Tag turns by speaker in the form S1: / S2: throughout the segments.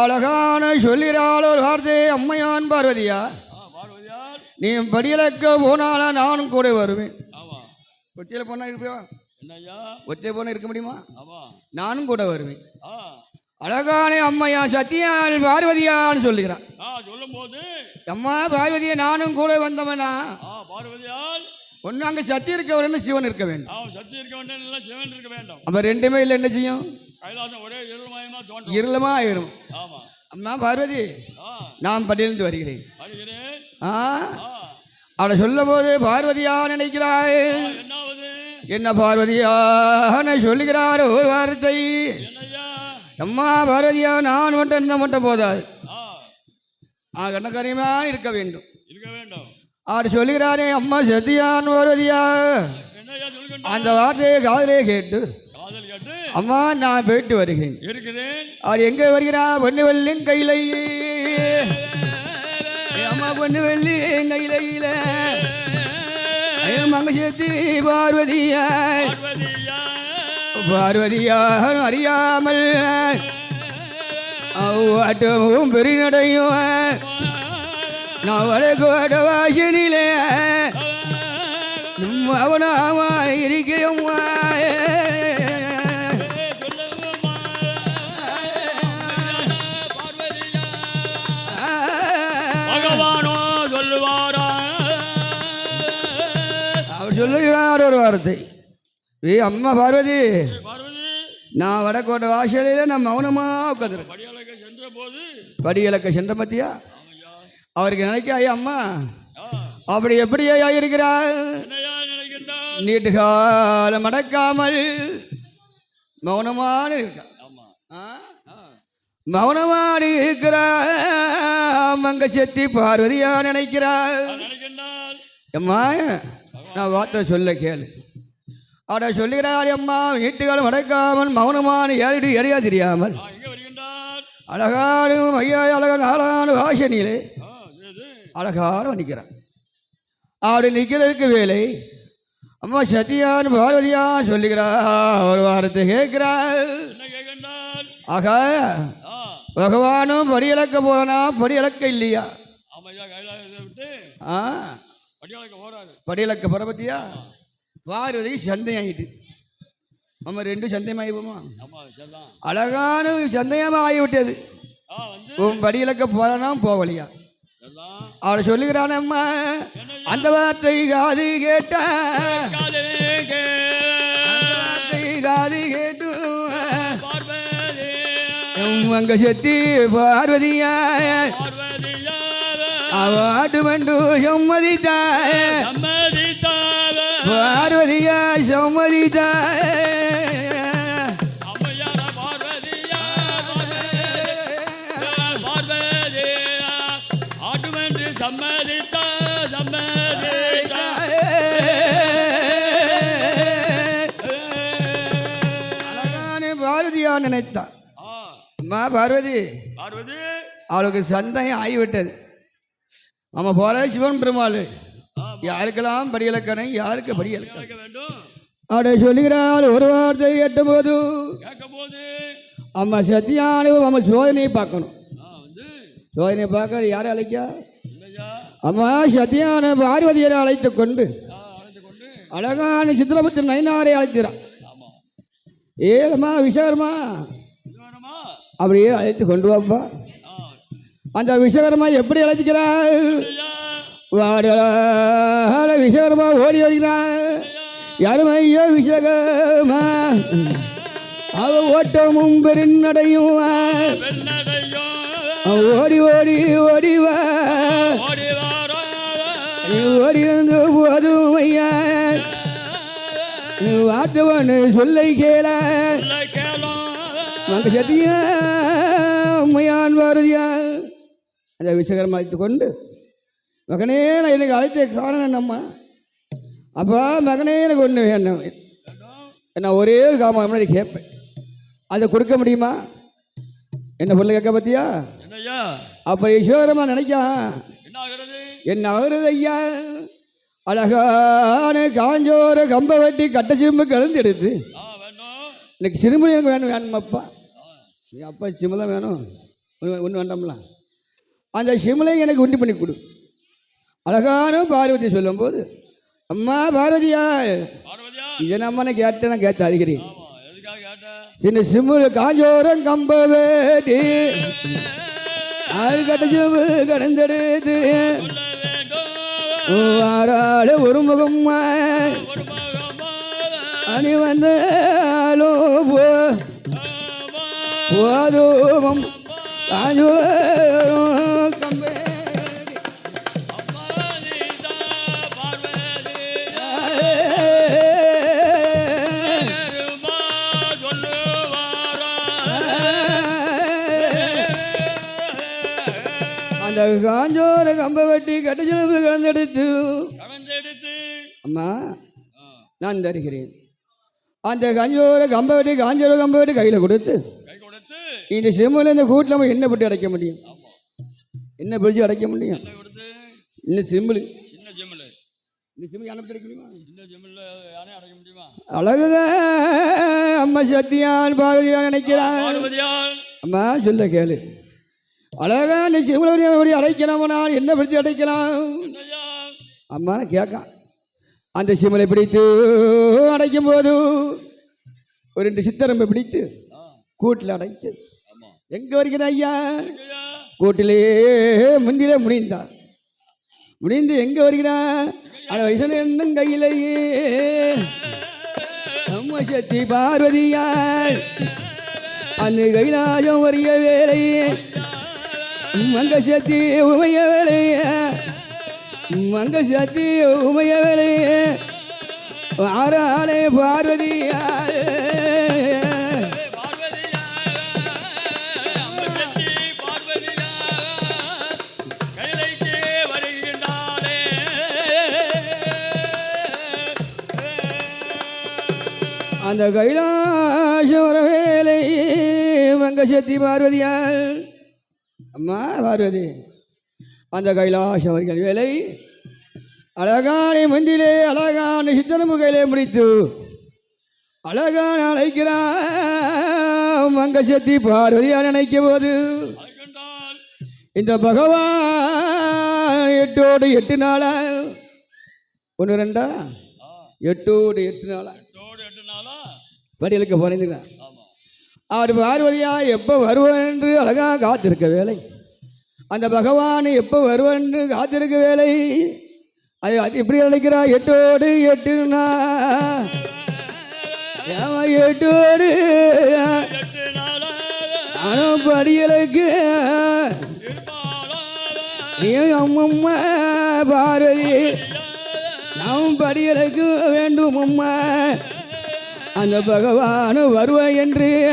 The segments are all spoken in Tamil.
S1: அழகான சொல்கிறாள் ஒரு வார்த்தை அம்மையான் பார்வதியா? நீ படியலக்க போனால நானும் கூட வருவேன்.
S2: ஆமா.
S1: ஒத்தையில் போனால் இருப்பா
S2: என்னய்யா?
S1: ஒத்தையை போனால் இருக்க முடியுமா?
S2: ஆமா.
S1: நானும் கூட வருவேன். அழகான அம்மையா சத்தியால் பார்வதியான்னு சொல்லுகிறான்.
S2: சொல்லும் போது
S1: அம்மா பார்வதியை நானும் கூட வந்தவனா?
S2: பார்வதியால்
S1: ஒன்று அங்கே சத்தி இருக்க வேண்டும் சிவன் இருக்க வேண்டும்.
S2: அவன் சக்தி இருக்க வேண்டும் இல்லை சிவன் இருக்க வேண்டும்.
S1: அப்போ ரெண்டுமே இல்லை என்ன செய்யும்?
S2: கைலாசம் ஒரே இருள்மயமா தோன்றும்?
S1: இருளமா ஆயிரும்.
S2: ஆமா.
S1: அம்மா பார்வதி நான் படியிலிருந்து வருகிறேன். ஆ? அவளை சொல்லும் போது பார்வதியா நினைக்கிறாய்? என்ன பார்வதியான சொல்லுகிறார் ஒரு வார்த்தை. அம்மா பார்வதியா நான் மட்டும் இருந்த மட்டும் போதாது.
S2: ஆ.
S1: ஆ கண்ணக்கரியமா இருக்க வேண்டும்.
S2: இருக்க வேண்டும்.
S1: அவர் சொல்லுகிறாரே அம்மா சத்தியான்
S2: சொல்கின்ற
S1: அந்த வார்த்தையை காதலே கேட்டு அம்மா நான் போயிட்டு வருகிறேன் அவர் எங்கே வருகிறார் பொண்ணு வெள்ளின் கையில அம்மா பொண்ணு வெள்ளி கையில மங்க சேர்த்து பார்வதியா
S2: பார்வதியா
S1: பார்வதியா அறியாமல் அவ்வாட்டமும் பெருநடையும் நான் வடகோட வாசனிலே அவனாமா இருக்கையம்மா. அவர் சொல்லுகிறார் ஒரு வார்த்தை. ஏ அம்மா பார்வதி நான் வடக்கோட்டை வாசலில் நான் மௌனமாக உட்காந்துருக்கேன்
S2: படியாளுக்கு சென்ற போது
S1: படி இலக்க சென்ற மத்தியா? அவருக்கு நினைக்க ஐயா அம்மா அப்படி எப்படி ஐயா இருக்கிறார் நீட்டு காலம் அடக்காமல் மௌனமான இருக்கா மௌனமான இருக்கிறார் மங்க செத்தி பார்வதியா நினைக்கிறார் அம்மா நான் வார்த்தை சொல்ல கேளு. அட சொல்லுகிறார் அம்மா வீட்டுக்காலம் அடக்காமல் மௌனமான ஏறிடு எறியா தெரியாமல். அழகான ஐயா அழகான நாளான வாசனியிலே அழகான நிற்கிறான் அப்படி நிற்கிறதுக்கு வேலை. அம்மா சத்தியான் பார்வதியா சொல்லுகிறா. ஒரு வாரத்தை கேட்கிறாள். ஆகா பகவானும் படி இழக்க போனா படி இழக்க இல்லையா? படி இழக்க பரபத்தியா பார்வதி சந்தையாயிட்டு நம்ம ரெண்டு சந்தேகமாயிப்போமா
S2: ஆமா சரிதான்.
S1: அழகான சந்தேகமாக ஆகிவிட்டது உன் படி இழக்க போறானா? போகலையா? அவளை சொல்லுகிறான் அம்மா அந்த வார்த்தை காது கேட்டா. காது கேட்டு. அங்க செத்தி பார்வதியா. அவாட்டு மண்டு சம்மதித்தாய பார்வதியா சம்மதித்தாய பாரதியா நினைத்தான். அம்மா பார்வதி.
S2: பார்வதி.
S1: அவளுக்கு சந்தேகம் ஆகிவிட்டது. நம்ம போல சிவன் பெருமாள். யாருக்கெல்லாம் படி இலக்கணம் யாருக்கு படி
S2: வேண்டும்?
S1: அவளை சொல்லுகிறாள் ஒரு வார்த்தை
S2: கேட்க போது
S1: அம்மா சத்தியான நம்ம சோதனையை பார்க்கணும். சோதனையை பார்க்க யாரை அழைக்கா? அம்மா சத்தியான பார்வதியரை அழைத்து கொண்டு அழகான சித்திரபுத்திர நயினாரை அழைக்கிறான். ஏதம்மா
S2: வேணுமா
S1: அப்படியே அழைத்து கொண்டு வாப்பா. அந்த விஸ்வகர்மா எப்படி
S2: இல்லையா
S1: வாடல விஸ்வகர்மா ஓடி வருகிறாள் யாருமையோ விஸ்வகர்மா அவ ஓட்டமும் பெருநடையும் ஓடி ஓடி ஓடி வா
S2: ஓடி வாரோ
S1: நீ ஓடி வந்து நீ வார்த்தவனு சொல்லை கேள. மங்க சத்தியா அம்மையான் பாரதியா அந்த விஸ்வகர்மா அழைத்து கொண்டு மகனே நான் எனக்கு அழைத்த காரணம் நம்ம அப்பா மகனே எனக்கு ஒன்று வேணும். நான் ஒரே ஒரு காமம் முன்னாடி கேட்பேன். அதை கொடுக்க முடியுமா? என்ன பொருள் கேட்க பத்தியா அப்போ ஈஸ்வரமா நினைக்கா
S2: என்ன
S1: என்ன ஆகுறது ஐயா? அழகான காஞ்சோர கம்ப வெட்டி கட்ட சிம்பு கலந்து எடுத்து இன்னைக்கு சிறுமுறை எனக்கு வேணும் வேணுமாப்பா. அப்பா சிமலை வேணும். ஒன்று வேண்டாம்ல. அந்த சிமலை எனக்கு உண்டு பண்ணி கொடு. அழகான பார்வதி சொல்லும்போது அம்மா பார்வதியா இதை நம்ம கேட்டேன் நான் கேட்டு அறிகிறேன்
S2: கேட்ட
S1: சின்ன சிம்முல காஞ்சோரம் கம்ப வேடி ஆள் கட்டஜவு கடந்தெடுத்து
S2: சொல்ல
S1: வாராள ஒரு முகம் அணி வந்தாலோ போதும் காஞ்சோரம் காஞ்சோர கம்ப வெட்டி கட்டஜனவு கலந்தெடுத்து
S2: கலந்தெடுத்து.
S1: அம்மா நான் தருகிறேன். அந்த கஞ்சோர கம்ப வெட்டி காஞ்சோர கம்ப வெட்டி கையில் கொடுத்து இந்த செம்மில் இந்த கூட்டில் நம்ம என்ன போட்டு அடைக்க முடியும். என்ன பிடிச்சி அடைக்க முடியும். சிம்பிள்
S2: சின்ன
S1: இந்த சிம்பிள் அனுப்பி அடைக்க முடியுமா?
S2: சின்ன ஜெம்மில் யானே அடைக்க முடியுமா?
S1: அழகுதான் அம்மா சத்தியான் பாரதியான் நினைக்கிறான் அம்மா சொல்ல கேளு. அழகா இந்த சிவலவரி எப்படி அடைக்கலாமனால் என்ன பிடித்து அடைக்கலாம்?
S2: என்னையா?
S1: அம்மா கேட்கான் அந்த சிமலை பிடித்து அடைக்கும் போது ஒரு ரெண்டு சித்தரம்பை பிடித்து கூட்டில் அடைச்சு எங்கே வருகிற ஐயா? கூட்டிலே முந்திலே முடிந்தான் முடிந்து எங்கே வருகிறான் அட வயசுல என்னும் கையிலேயே. அம்மா சக்தி பார்வதியார். அந்த கைலாயம் வரிய வேலையே மங்க சத்தி உமைய வேலையே மங்க சக்தி உமைய வேலையே ஆறாலே பார்வதியார். அந்த கைலாசவர வேலை மங்க பார்வதியால் பார்வதியார். அம்மா பார்வதி. அந்த கைலாசவர்கள் வேலை. அழகான மந்திலே அழகான சித்தனமு கையிலே முடித்து அழகான அழைக்கிறான் மங்க சக்தி பார்வதியார் நினைக்கும் போது இந்த பகவான் எட்டோடு எட்டு நாளா? ஒன்று ரெண்டா? எட்டோடு எட்டு நாளா? படியலுக்கு போறேங்கிறான் அவர் பார்வதியா எப்போ வருவார் என்று அழகாக காத்திருக்க வேலை. அந்த பகவான் எப்போ வருவார் என்று காத்திருக்க வேலை. அது இப்படி அழைக்கிறா? எட்டோடு எட்டுனா. எட்டோடு. ஆனால் படிகளுக்கு நீ அம்மம்மா பாரதி நாம் படியலுக்கு வேண்டும் அம்மா. அந்த பகவானு வருவாய் என்று.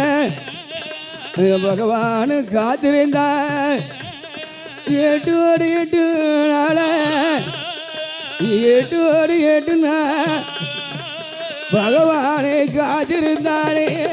S1: பகவானு பகவான் காத்திருந்தான் எட்டோடு எட்டு நாள. எட்டோடு எட்டு நாள். பகவானை காத்திருந்தானே